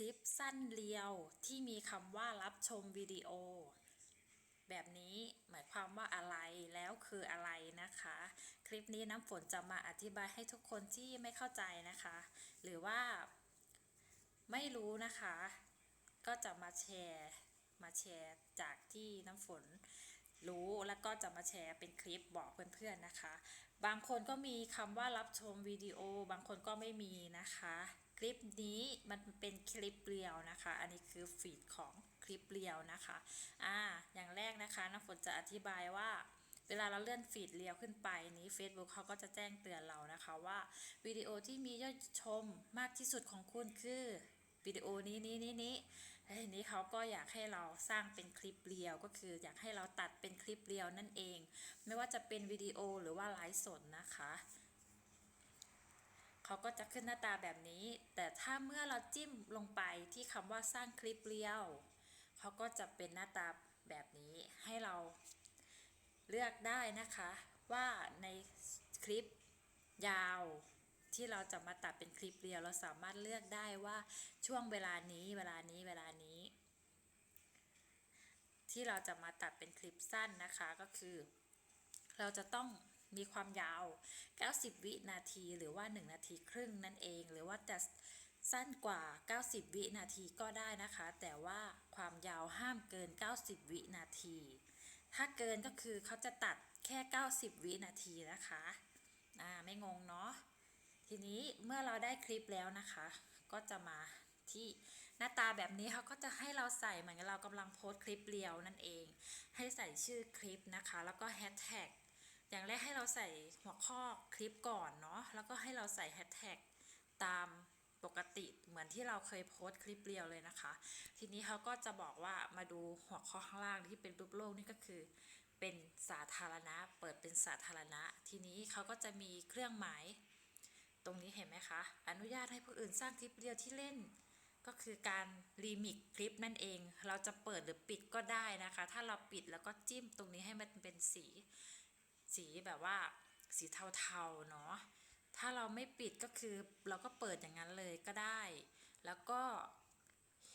ลิปสั้นเรียวที่มีคำว่ารับชมวิดีโอ แบบนี้หมายความว่าอะไรแล้วคืออะไรนะคะ คลิปนี้น้ำฝนจะมาอธิบายให้ทุกคนที่ไม่เข้าใจนะคะ หรือว่าไม่รู้นะคะ ก็จะมาแชร์มาแชร์จากที่น้ำฝนรู้แล้วก็จะมาแชร์เป็นคลิปบอกเพื่อนๆนะคะ บางคนก็มีคำว่ารับชมวิดีโอ บางคนก็ไม่มีนะคะ คลิปนี้มันเป็นคลิปเรียวนะคะ อันนี้คือฟีดของคลิปเรียวนะคะอ่าอย่างแรกนะคะน้ำฝนจะอธิบายว่า เวลาเราเลื่อนฟีดเรียวขึ้นไปนี้ Facebook เขาก็จะแจ้งเตือนเรานะคะว่าวิดีโอที่มียอดชมมากที่สุดของคุณคือวิดีโอนี้นี้นี้นี้แล้วทีนี้เขาก็อยากให้เราสร้างเป็นคลิปเรียวก็คือ อยากให้เราตัดเป็นคลิปเรียวนั่นเอง ไม่ว่าจะเป็นวิดีโอหรือว่าไลฟ์สดนะคะ เขาก็จะขึ้นหน้าตาแบบนี้ แต่ถ้าเมื่อเราจิ้มลงไปที่คำว่าสร้างคลิปเรียว เขาก็จะเป็นหน้าตาแบบนี้ให้เราเลือกได้นะคะว่าในคลิปยาวที่เราจะมาตัดเป็นคลิปเรียวเราสามารถเลือกได้ว่าช่วงเวลานี้เวลานี้เวลานี้ ที่เราจะมาตัดเป็นคลิปสั้นนะคะก็คือ เราจะต้อง มีความยาว 90 วินาทีหรือว่า 1 นาทีครึ่งนั่นเอง หรือว่าจะสั้นกว่า 90 วินาทีก็ได้นะคะ แต่ว่าความยาวห้ามเกิน 90 วินาที ถ้าเกินก็คือเขาจะตัดแค่ 90 วินาทีนะคะอ่าไม่งงเนาะ ทีนี้เมื่อเราได้คลิปแล้วนะคะ ก็จะมาที่หน้าตาแบบนี้เขาก็จะให้เราใส่เหมือนกับเรากำลังโพสต์คลิปเรียวนั่นเอง ให้ใส่ชื่อคลิปนะคะ แล้วก็แฮชแท็ก อย่างแรกให้เราใส่หัวข้อคลิปก่อนเนาะแล้วก็ให้เราใส่แฮชแท็กตามปกติเหมือนที่เราเคยโพสต์คลิปเรียวเลยนะคะ ทีนี้เขาก็จะบอกว่ามาดูหัวข้อข้างล่างที่เป็นรูปโลกนี่ก็คือ เป็นสาธารณะ เปิดเป็นสาธารณะ ทีนี้เขาก็จะมีเครื่องหมาย ตรงนี้เห็นไหมคะ อนุญาตให้ผู้อื่นสร้างคลิปเรียวที่เล่น ก็คือการรีมิกคลิปนั่นเอง เราจะเปิดหรือปิดก็ได้นะคะ ถ้าเราปิดแล้วก็จิ้มตรงนี้ให้มันเป็นสี สีแบบว่าสีเทาๆเนาะถ้าเราไม่ปิดก็คือเราก็เปิดอย่างนั้นเลยก็ได้ แล้วก็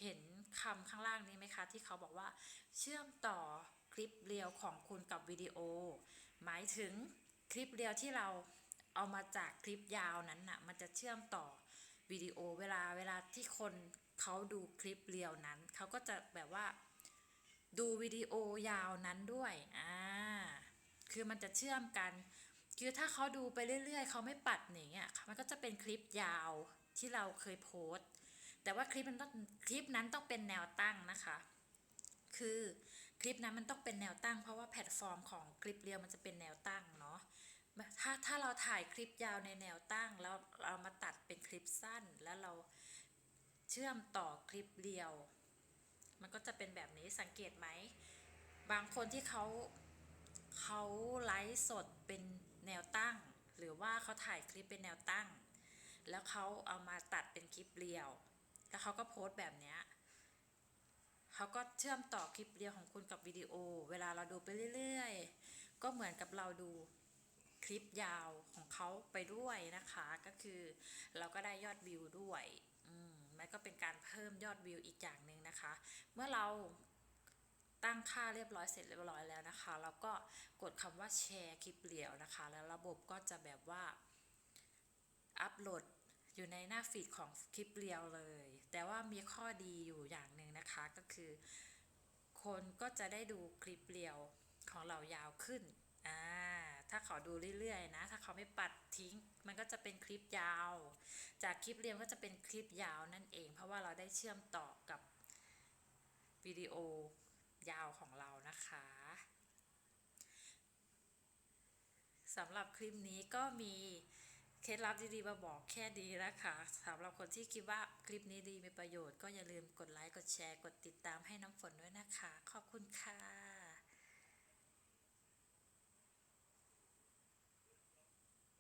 เห็นคำข้างล่างนี้ไหมคะ ที่เขาบอกว่า เชื่อมต่อคลิปเรียวของคุณกับวิดีโอ หมายถึงคลิปเรียวที่เราเอามาจากคลิปยาวนั้นน่ะมันจะเชื่อมต่อวิดีโอเวลาเวลาที่คนเขาดูคลิปเรียวนั้น เขาก็จะแบบว่า ดูวิดีโอยาวนั้นด้วยอ่า คือมันจะเชื่อมกัน คือถ้าเขาดูไปเรื่อย ๆ เขาไม่ปัดอย่างเงี้ยมันก็จะเป็นคลิปยาวที่เราเคยโพสต์ แต่ว่าคลิปมันต้องคลิปนั้นต้องเป็นแนวตั้งนะคะ คือคลิปนั้นมันต้องเป็นแนวตั้ง เพราะว่าแพลตฟอร์มของคลิปเรียวมันจะเป็นแนวตั้งเนาะถ้าถ้าเราถ่ายคลิปยาวในแนวตั้งแล้วเรามาตัดเป็นคลิปสั้นแล้วเราเชื่อมต่อคลิปเรียว มันก็จะเป็นแบบนี้สังเกตไหม บางคนที่เขา เขาไลฟ์สดเป็นแนวตั้ง หรือว่าเขาถ่ายคลิปเป็นแนวตั้ง แล้วเขาเอามาตัดเป็นคลิปเรียว แล้วเขาก็โพสต์แบบเนี้ยเขาก็เชื่อมต่อคลิปเรียวของคุณกับวิดีโอ เวลาเราดูไปเรื่อยๆ ก็เหมือนกับเราดูคลิปยาวของเขาไปด้วยนะคะ ก็คือเราก็ได้ยอดวิวด้วย อืมมันก็เป็นการเพิ่มยอดวิวอีกอย่างหนึ่งนะคะ เมื่อเรา ตั้งค่าเรียบร้อยเสร็จเรียบร้อยแล้วนะคะเราก็กดคำว่าแชร์คลิปเรียวนะคะ แล้วระบบก็จะแบบว่าอัปโหลดอยู่ในหน้าฟีดของคลิปเรียวเลย แต่ว่ามีข้อดีอยู่อย่างหนึ่งนะคะก็คือ คนก็จะได้ดูคลิปเรียวของเรายาวขึ้นอ่าถ้าเขาดูเรื่อยๆนะ ถ้าเขาไม่ปัดทิ้ง มันก็จะเป็นคลิปยาว จากคลิปเรียวก็จะเป็นคลิปยาวนั่นเอง เพราะว่าเราได้เชื่อมต่อกับวิดีโอ ยาวของเรานะคะสำหรับคลิปนี้ก็มีเคล็ดลับดีๆมาบอกแค่ดีนะคะสำหรับคนที่คิดว่าคลิปนี้ดีมีประโยชน์ก็อย่าลืมกดไลค์กดแชร์กดติดตามให้น้ำฝนด้วยนะคะ ขอบคุณค่ะ